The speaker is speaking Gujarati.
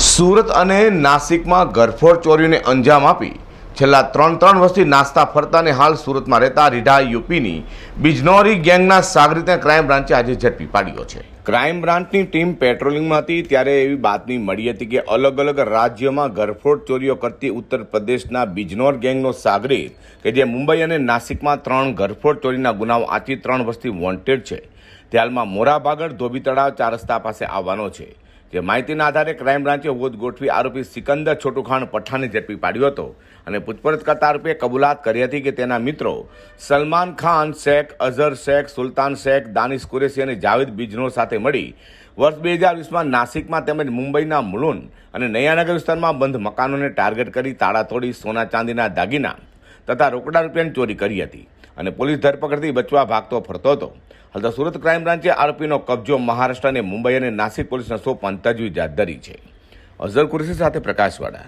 સુરત અને નાસિકમાં ગરફોડ ચોરીને અંજામ આપી. છેલ્લા ત્રણ ત્રણ વર્ષથી નાસ્તા ફરતા અને હાલ સુરતમાં રહેતા રીઢા યુપીની બિજનોરી ગેંગના સાગરીતને ક્રાઇમ બ્રાન્ચે આજે ઝડપી પાડ્યો છે. ક્રાઇમ બ્રાન્ચની ટીમ પેટ્રોલિંગમાં હતી ત્યારે એવી બાતમી મળી હતી કે અલગ અલગ રાજ્યોમાં ગરફોડ ચોરીઓ કરતી ઉત્તર પ્રદેશના બિજનોર ગેંગનો સાગરીત, કે જે મુંબઈ અને નાસિકમાં ત્રણ ગરફોડ ચોરીના ગુનાઓ આથી ત્રણ વર્ષથી વોન્ટેડ છે. તે હાલમાં મોરાભાગળ ધોબી તળાવ ચાર રસ્તા પાસે આવવાનો છે. જે માહિતીના આધારે ક્રાઇમ બ્રાન્ચે હોદ ગોઠવી આરોપી સિકંદર છોટુખાન પઠાણને ઝડપી પાડ્યો હતો અને પૂછપરછ કરતા આરોપીએ કબૂલાત કરી હતી કે તેના મિત્રો સલમાન ખાન, શેખ, અઝહર શેખ, સુલતાન શેખ, દાનિશ કુરેશી અને જાવેદ બિજનો સાથે મળી વર્ષ બે હજાર વીસમાં નાસિકમાં તેમજ મુંબઈના મુલુન અને નૈયાનગર વિસ્તારમાં બંધ મકાનોને ટાર્ગેટ કરી તાળા તોડી સોના ચાંદીના દાગીના તથા રોકડા રૂપિયાની ચોરી કરી હતી. અને પોલીસ ધરપકડથી બચવા ભાગતો ફરતો હતો. હાલ તો સુરત ક્રાઇમ બ્રાન્ચે આરોપીનો કબજો મહારાષ્ટ્ર અને મુંબઈ અને નાસિક પોલીસના સોંપવાની તજવીજ હાથ ધરી છે. અઝર કુરશી સાથે પ્રકાશવાળા.